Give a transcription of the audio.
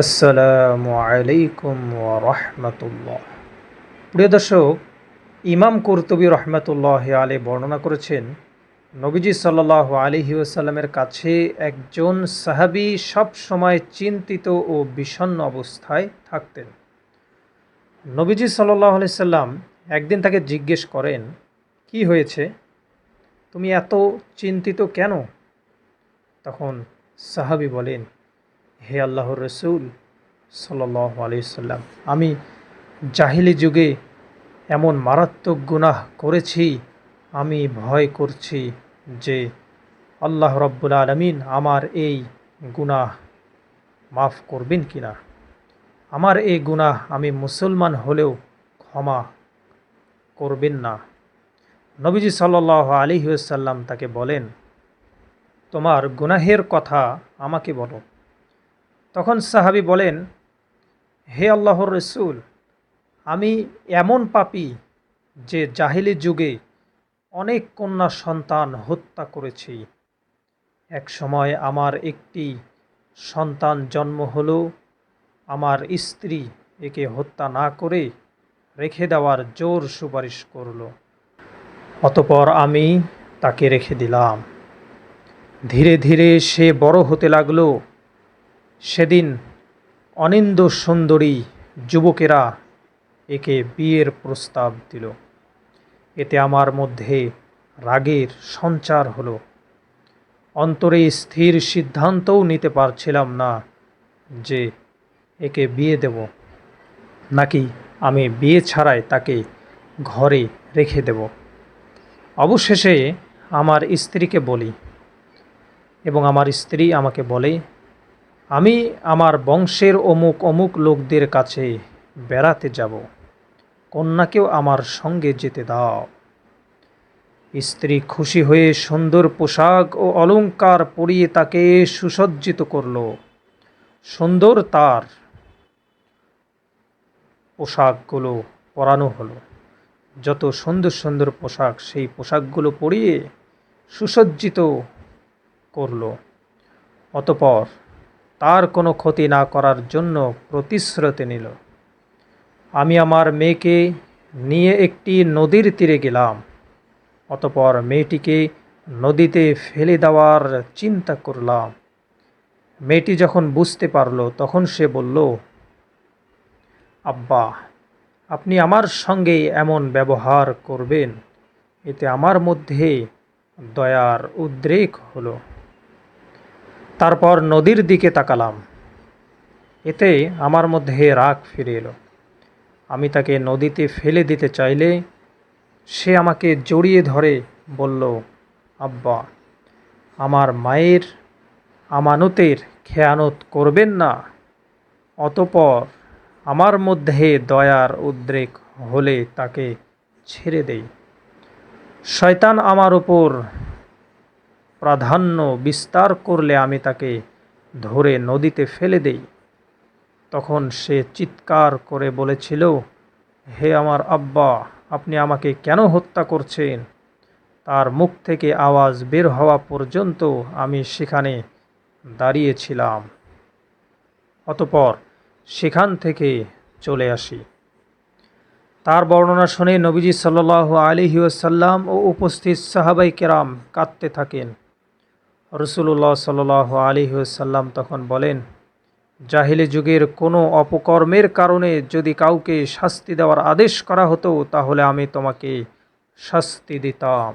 আসসালামু আলাইকুম রহমতুল্লাহ। প্রিয় দর্শক, ইমাম কর্তবী রহমতুল্লাহ আলী বর্ণনা করেছেন, নবীজি সাল্লাহ আলিহি ওসাল্লামের কাছে একজন সাহাবি সব সময় চিন্তিত ও বিষণ্ণ অবস্থায় থাকতেন। নবীজি সাল্লাহ আলি সাল্লাম একদিন তাকে জিজ্ঞেস করেন, কি হয়েছে? তুমি এত চিন্তিত কেন? তখন সাহাবি বলেন হে আল্লাহর রসুল সাল্লাহ আলিয়াল্লাম আমি জাহিলি যুগে এমন মারাত্মক গুনাহ করেছি, আমি ভয় করছি যে আল্লাহ রব্বুল আলমিন আমার এই গুনাহ মাফ করবেন কি না আমার এই গুনাহ আমি মুসলমান হলেও ক্ষমা করবেন না। নবীজি সাল্লাহ আলিহাসাল্লাম তাকে বলেন, তোমার গুনাহের কথা আমাকে বলো। তখন সাহাবি বলেন, হে আল্লাহর রসুল, আমি এমন পাপি যে জাহিলি যুগে অনেক কন্যা সন্তান হত্যা করেছি। এক সময় আমার একটি সন্তান জন্ম হলো, আমার স্ত্রী একে হত্যা না করে রেখে দেওয়ার জোর সুপারিশ করল। অতপর আমি তাকে রেখে দিলাম। ধীরে ধীরে সে বড় হতে লাগল। সেদিন অনিন্দ সুন্দরী যুবকেরা একে বিয়ের প্রস্তাব দিল। এতে আমার মধ্যে রাগের সঞ্চার হলো। অন্তরে স্থির সিদ্ধান্তও নিতে পারছিলাম না যে একে বিয়ে দেব। নাকি আমি বিয়ে ছাড়াই তাকে ঘরে রেখে দেব। অবশেষে আমার স্ত্রীকে বলি এবং আমার স্ত্রী আমাকে বলে আমি আমার বংশের অমুক অমুক লোকদের কাছে বেড়াতে যাব। কন্যাকেও আমার সঙ্গে যেতে দাও। স্ত্রী খুশি হয়ে সুন্দর পোশাক ও অলঙ্কার পরিয়ে তাকে সুসজ্জিত করল। সুন্দর তার পোশাকগুলো পরানো হলো। যত সুন্দর সুন্দর পোশাক, সেই পোশাকগুলো পরিয়ে সুসজ্জিত করল। অতপর তার কোনো ক্ষতি না করার জন্য প্রতিশ্রুতি নিল। আমি আমার মেয়েকে নিয়ে একটি নদীর তীরে গেলাম। অতপর মেয়েটিকে নদীতে ফেলে দেওয়ার চিন্তা করলাম। মেয়েটি যখন বুঝতে পারল, তখন সে বলল, আব্বা, আপনি আমার সঙ্গে এমন ব্যবহার করবেন, এতে আমার মধ্যে দয়ার উদ্রেক হলো। তারপর নদীর দিকে তাকালাম। এতে আমার মধ্যে রাগ ফিরে এলো। আমি তাকে নদীতে ফেলে দিতে চাইলে সে আমাকে জড়িয়ে ধরে বলল, আব্বা, আমার মায়ের আমানতের খেয়ানত করবেন না। অতপর আমার মধ্যে দয়ার উদ্রেক হলে তাকে ছেড়ে দেই। শয়তান আমার উপর প্রাধান্য বিস্তার করলে আমি তাকে ধরে নদীতে ফেলে দেই। তখন সে চিৎকার করে বলেছিল, হে আমার আব্বা, আপনি আমাকে কেন হত্যা করছেন? তার মুখ থেকে আওয়াজ বের হওয়া পর্যন্ত আমি সেখানে দাঁড়িয়েছিলাম। অতপর সেখান থেকে চলে আসি। তার বর্ণনা শুনে নবীজি সাল্লাহ আলিহি ওসাল্লাম ও উপস্থিত সাহাবাই কেরাম কাঁদতে থাকেন। রসুল্লাহ সাল আলী সাল্লাম তখন বলেন, জাহিলি যুগের কোনো অপকর্মের কারণে যদি কাউকে শাস্তি দেওয়ার আদেশ করা হতো, তাহলে আমি তোমাকে শাস্তি দিতাম।